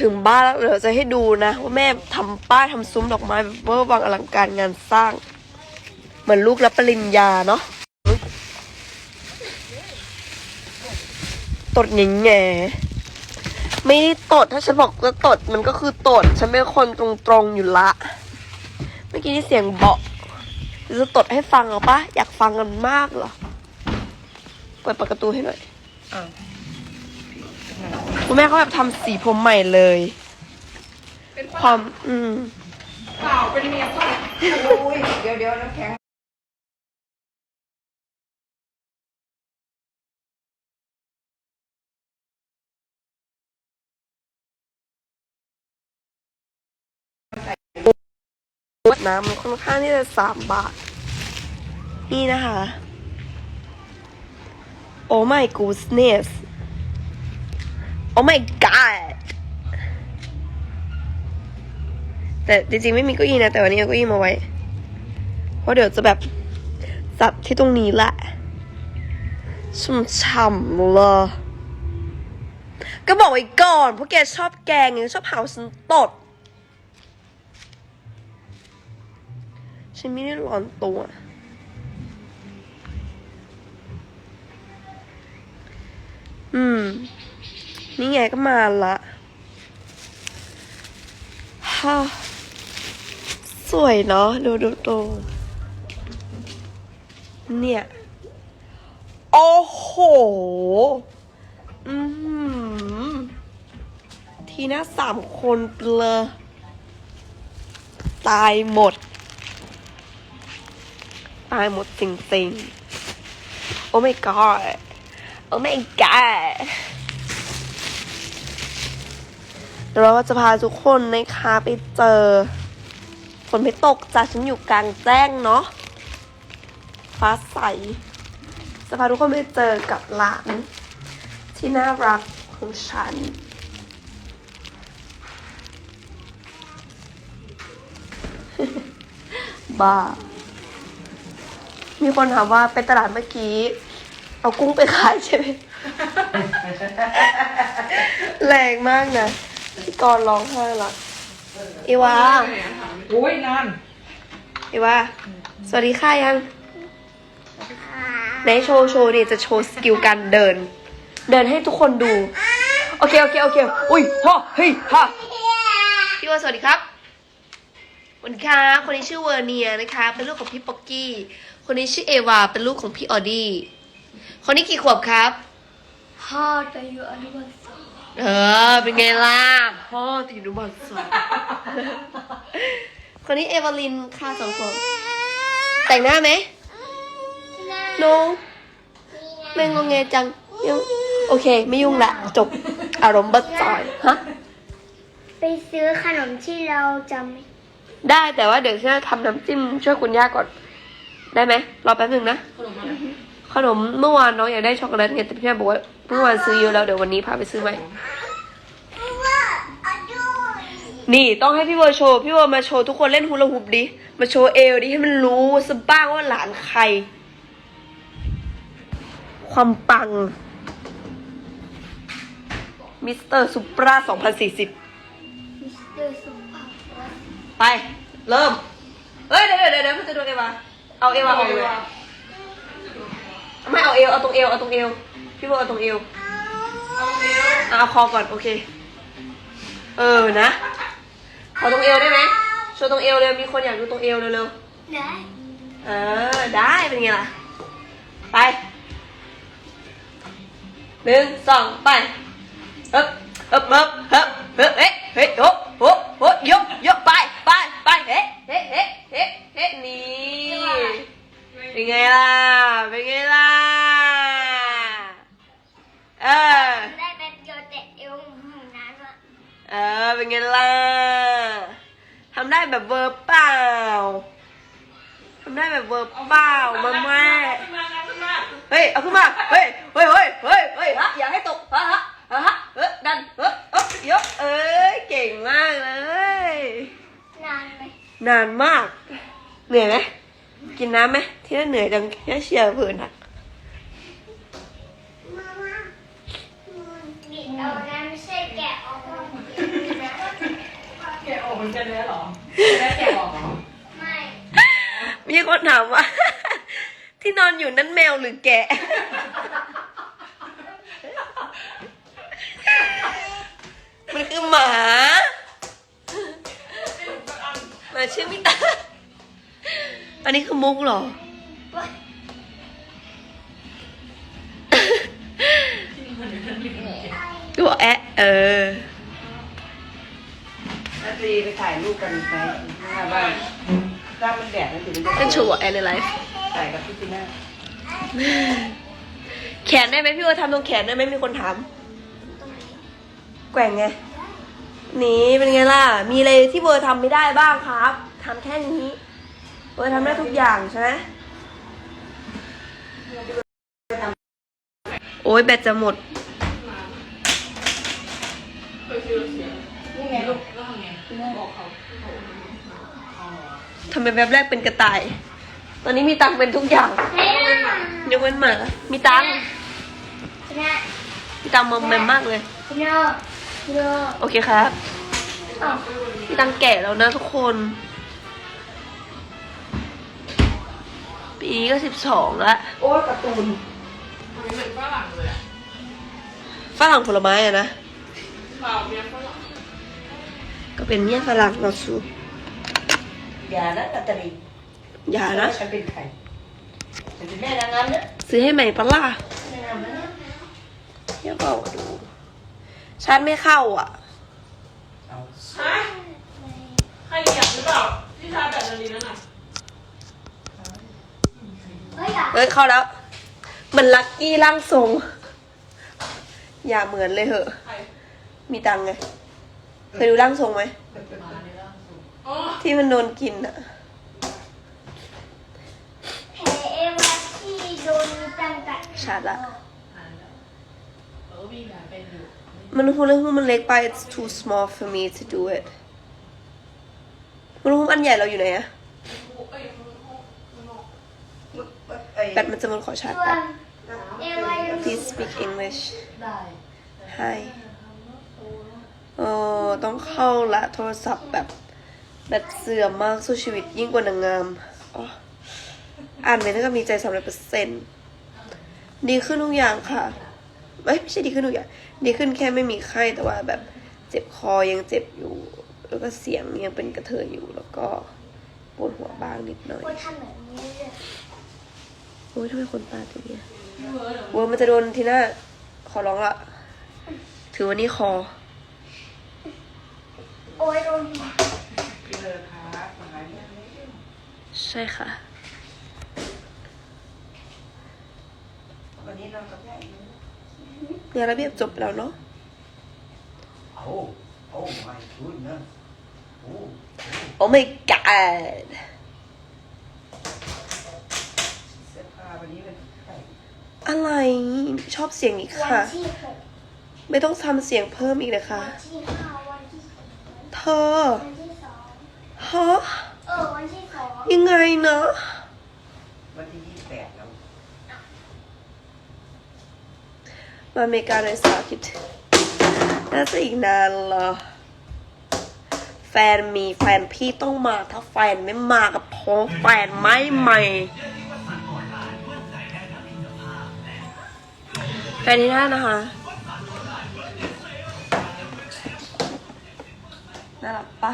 ถึงบ้านแล้วเดี๋ยวจะให้ดูนะ ว่าแม่ทำป้ายทำซุ้มดอกไม้แบบเวอร์วังอลังการงานสร้าง เหมือนลูกรับปริญญาเนาะตดแง่แง่ไม่ได้ตดถ้าฉันบอกว่าตดมันก็คือตด ฉันเป็นคนตรงๆอยู่ละ เมื่อกี้นี่เสียงเบาจะตดให้ฟังเหรอปะอยากฟังกันมากเหรอ เปิดประตูให้หน่อยอ้าว คุณแม่เขาแบบทำสีผมใหม่เลย เป็นความอืม เปล่าเป็นเมียพ่อโอ้ยเดี๋ยวเดี๋ยวน้ำแข็งน้ำมันค่อนข้างที่จะสามบาท นี่นะคะ Oh my goodness Oh my god แต่จริงๆไม่มีเก้าอี้นะ แต่วันนี้เอาเก้าอี้มาไว้ เพราะเดี๋ยวจะแบบจัดที่ตรงนี้แหละช่ำๆเลยก็บอกไว้ก่อนพราะแกชอบแกงไงชอบหาว่าฉันตด ฉันไม่ได้ร้อนตัว อืม นี่ไงก็มาละฮ่าสวยเนาะดูดูดูเนี่ย โอ้โห อืมทีน่าสามคนเปลอตายหมด ตายหมดจริงๆ โอ้ my god โอ้ my god ดี๋ยวเราก็จะพาทุกคนนะคะไปเจอฝนไม่ตกจ้ะฉันอยู่กลางแจ้งเนาะฟ้าใสจะพาทุกคนไปเจอกับร้านที่น่ารักของฉันบ้า มีคนถามว่าไปตลาดเมื่อกี้ เอากุ้งไปขายใช่ไหม แรงมากนะ พี่กรณ์ร้องไห้ละอีวาโอ้ยนานอีวาสวัสดีค่ะยังไหนโชว์โชว์ดิจะโชว์สกิลการเดิน เดินให้ทุกคนดู โอเค โอเค โอเค อุ้ยฮ่าเฮ้ยฮ่าพี่ว่าสวัสดีครับสวัสดีค่ะคนนี้ชื่อเวอร์เนียนะคะ เป็นลูกของพี่ป๊อกกี้ คนนี้ชื่อเอวา เป็นลูกของพี่ออดี้ คนนี้กี่ขวบครับพ่อจะอยู่อนุบาลสอง เออ เป็นไงล่ะ พ่อติดอนุบาลสองคนนี้เอวาลินค่ะสองขวบแต่งหน้าไหมโนไม่งงเงจังยังโอเค ไม่ยุ่งละ จบ อารมณ์บัดจอย ฮะ ไปซื้อขนมที่เราจำไม่ได้แต่ว่าเดี๋ยวฉันจะทำน้ำจิ้มช่วยคุณย่าก่อน ได้ไหมรอแป๊บหนึ่งนะ ขนมเมื่อวานน้องอยากได้ช็อกโกแลตไงแต่พี่แม่บอกว่า เมื่อวานซื้อเยอะแล้วเดี๋ยววันนี้พาไปซื้อใหม่นี่ต้องให้พี่เวอร์โชว์พี่เวอร์มาโชว์ทุกคนเล่นฮูลาฮูปดิมาโชว์เอวดิให้มันรู้สกบ้างว่าหลานใคร ความปังมิสเตอร์ซุปรา2040มิสเตอร์สุภาพไป เริ่มเฮ้ย เดี๋ยวเดี๋ยวเดี๋ยวมันจะโดนเอวาเอาเอวาออกเลยไม่เอาเอวเอาตรงเอวเอาตรงเอว พี่เวอร์เอาตรงเอว เอาเร็วเอาคอก่อนโอเค เออนะ ขอตรงเอวได้ไหมโชว์ตรงเอวเร็วมีคนอยากดูตรงเอวเร็วได้ๆเออได้เป็นไงล่ะ ไปหนึ่งสองไปเฮ้บเฮ้บเฮ้บเฮ้บเฮ้บเฮ้เฮ้โอ้โหโอ้ยกยกไปไปไปเฮ้เฮ้เฮ้เฮ้เฮ้นี่เป็นไงล่ะเป็นไงล่ะ เออ ได้แบบเดียวแต่เอวหมุนนานมาก เออเป็นไงล่ะทำได้แบบเวอร์เปล่าทำได้แบบเวอร์เปล่ามาแม่ขึ้นมาขึ้นมาเฮ้ยเอาขึ้นมาเฮ้ยเฮ้ยเฮ้ยเฮ้ยเฮ้ยฮะอย่าให้ตกฮะฮะฮะฮะเฮ้ยดันเฮ้ยเอ้ยยกเอ้ยเก่งมากเลยนานไหมนานมาก เหนื่อยไหมกินน้ำไหมที่นั่นเหนื่อยจังแค่เชียร์เพื่อนอะ มาม่าบิดเอาน้ำไม่ใช่แกะออกมา กันเลยเหรอได้แกะออกเหรอ ไม่มีคนถามว่า ที่นอนอยู่นั่นแมวหรือแกะ มันคือหมา หมาชื่อมิตา อันนี้คือมุกเหรอ ตัวแอะเออ นาตีไปถ่ายรูปกันไหมหน้าบ้านถ้ามันแดดมันถึงจะเป็นชูแอนในไลฟ์ถ่ายกับพี่จีน่าแขนได้ไหมพี่ว่าทำตรงแขนได้ไหมมีคนถามแกว่งไงนี่เป็นไงล่ะ มีอะไรที่เวอร์ทำไม่ได้บ้างครับทำแค่นี้เวอร์ทำได้ทุกอย่างใช่ไหมโอ้ยแบตจะหมด นี่ไงลูกทำไมแบบแรกเป็นกระต่าย ตอนนี้มีตังค์เป็นทุกอย่างเฮ้ยนะยกเว้นหมา มีตังค์นะมีตังค์มอมแมมมากเลยโนโนโอเคครับอ๋อมีตังค์แก่แล้วนะทุกคน ปีนี้ก็สิบสองละโอ้การ์ตูนฝรั่งผลไม้อะนะก็เป็นเมี่ยฝรั่งเราสูอย่านะกัตตาลีอย่านะฉันเป็นใครฉันเป็นแม่นางงามนะซื้อให้ใหม่ปะล่ะแม่นางงามนะเดี๋ยวบอกดูชาร์จไม่เข้าอะเอาฮะใครอยากหรือเปล่าที่ชาร์จแบตเตอรี่นั่นน่ะเฮ้ยอะเฮ้ยเข้าแล้ว มันลักกี้ร่างทรง อย่าเหมือนเลยเหอะใครมีตังค์ไง เคยดูร่างทรงไหมอ๋อที่มันโดนกินอะแผลเอวาที่โดนจำกัดชาร์จละเออวิ่งอะเป็นอยู่มันฮูลาฮูปมันเล็กไป it's too small for me to do it ฮูลาฮูปอันใหญ่เราอยู่ไหนอะเอ้ยข้างนอกข้างนอกไอ้แบตมันจะหมันขอชาร์จส่วแป๊บนเอวายัง please speak English ได้ hi เออต้องเข้าละโทรศัพท์แบบแบตเสื่อมมากสู้ชีวิตยิ่งกว่านางงามอ,อ่านไปนั่นก็มีใจสำเร็จเปอร์เซ็นต์ดีขึ้นทุกอย่างค่ะเอ้ยไม่ใช่ดีขึ้นทุกอย่าง ดีขึ้นแค่ไม่มีไข้แต่ว่าแบบเจ็บคอยังเจ็บอยู่ แล้วก็เสียงยังเป็นกระเทยอยู่แล้วก็ปวดหัวบ้างนิดหน่อยโอ้ยทำไมคนตาถึงเนี้ยเวอร์มันจะโดนทีหน้าขอร้องละถือว่านี่คอ โอ้ยโดนเลิกครับใช่ค่ะ วันนี้นอนกับแม่อีกนะงานระเบียบจบแล้วเนาะ Oh, oh my goodness. Oh, Oh my god เสื้อผ้าวันนี้เป็นใครอะไรชอบเสียงอีกวันค่ะ ที่หกไม่ต้องทำเสียงเพิ่มอีกเลยค่ะวันที่ห้า อวันที่สองฮะเออวันที่สองยังไงนะวันที่ยี่สิบแปดแล้วมาอเมริกาเลยสาวคิดถึงน่าจะอีกนานเหรอแฟนมีแฟนพี่ต้องมาถ้าแฟนไม่มากับพ้องแฟนไม่ใหม่แฟนที่น่านะคะ น่ารักปะ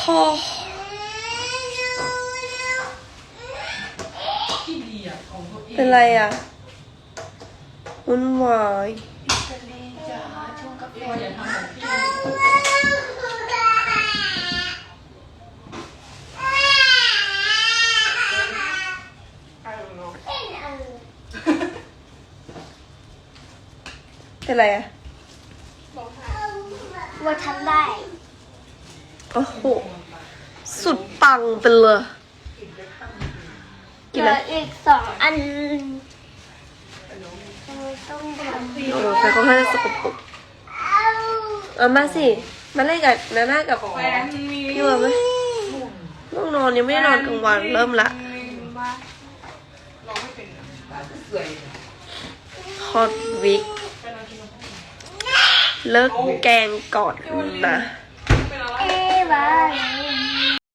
ฮอที่ดีอะของตัวเองเป็นไรอะวุ่นวาย ตัวอย่าทำแบบพี่ เป็นไรอะว่าทำได้ โอ้โห สุดปังไปเลยกินเหอะไรลืออีกสองอันต้องทำโอ้โหแฟนเขาให้สกปรกเอามาสิ มาเล่นกับนาน่ากับแฟนมีพี่ว่าไหมต้องนอนยังไม่ได้นอนกลางวันเริ่มละร้องไม่เป็นอะตาสวยฮอตวิก ไปนอนกินนม เลิกแกงก่อนนะเป็นอะไรเอวาเอ